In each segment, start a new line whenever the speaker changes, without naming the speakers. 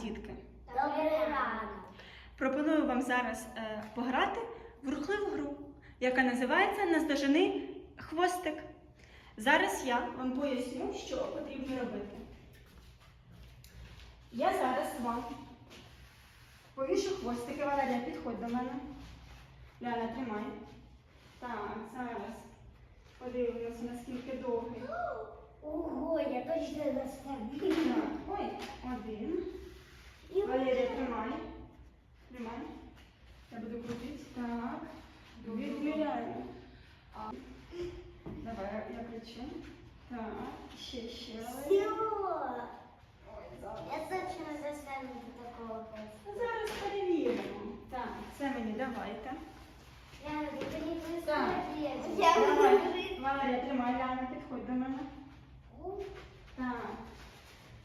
дітки.
Добрий ранок.
Пропоную вам зараз е, пограти в рухливу гру, яка називається Наздожени хвостик. Зараз я вам поясню, що потрібно робити. Я зараз вам повішу хвостики. Валерія, підходь до мене. Ляна, тримай. Так, зараз подивимося, наскільки довгий.
Ого, я точно заставлю.
Так, ой, один. Валерія, тримай. Тримай. Я буду крутити. Так. Відміряємо. А. Давай, я кричу. Так, ще, ще.
Все. Я точно заставлю такого
Ну, Зараз перевіримо. Так, це мені давайте.
Я не
Так.
Я
Давай. Валерія, тримай, Ляна, підходь до мене. Так.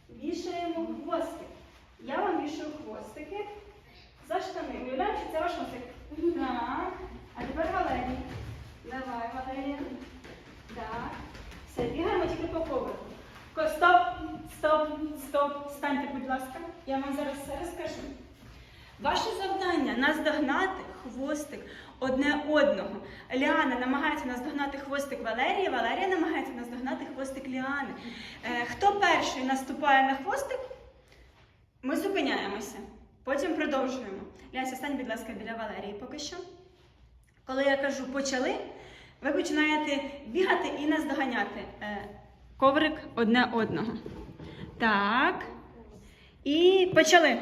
Вішаємо хвостик. Я вам вішаю хвостики за штани. Уявляємо, що це ваш хвостик. Так. А тепер Валерій. Давай, Валерія. Так. Все, бігаємо тільки по поверху. Ко- Стоп, стоп. Станьте, будь ласка. Я вам зараз все розкажу. Ваше завдання наздогнати хвостик одне одного. Ліана намагається наздогнати хвостик Валерії, Валерія намагається наздогнати хвостик Ліани. Е, хто перший наступає на хвостик, ми зупиняємося. Потім продовжуємо. Ляся, стань, будь ласка, біля Валерії поки що. Коли я кажу почали, ви починаєте бігати і наздоганяти е, коврик одне одного. Так. І почали.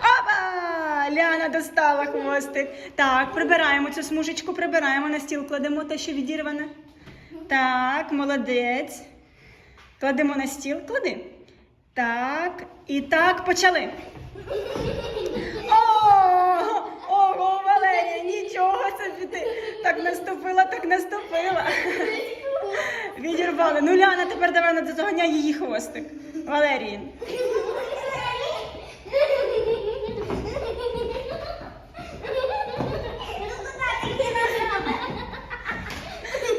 Опа! Ляна достала хвостик. Так, прибираємо цю смужечку, прибираємо на стіл, кладемо те, що відірване. Так, молодець. Кладемо на стіл, клади. Так, і так, почали. Ого, ого, Валерія, нічого собі ти. Так наступила, так наступила. Відірвали. Ну, Ляна, тепер давай на надоганяй її хвостик. Валерії.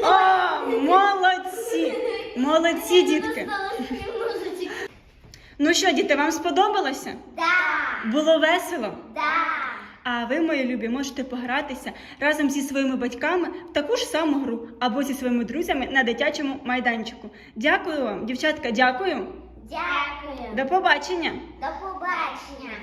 О, молодці! Молодці, дітки. Ну що, діти, вам сподобалося?
Да,
Було весело?
да.
А ви, мої любі, можете погратися разом зі своїми батьками в таку ж саму гру або зі своїми друзями на дитячому майданчику. Дякую вам, дівчатка, дякую.
Дякую.
До побачення!
До побачення.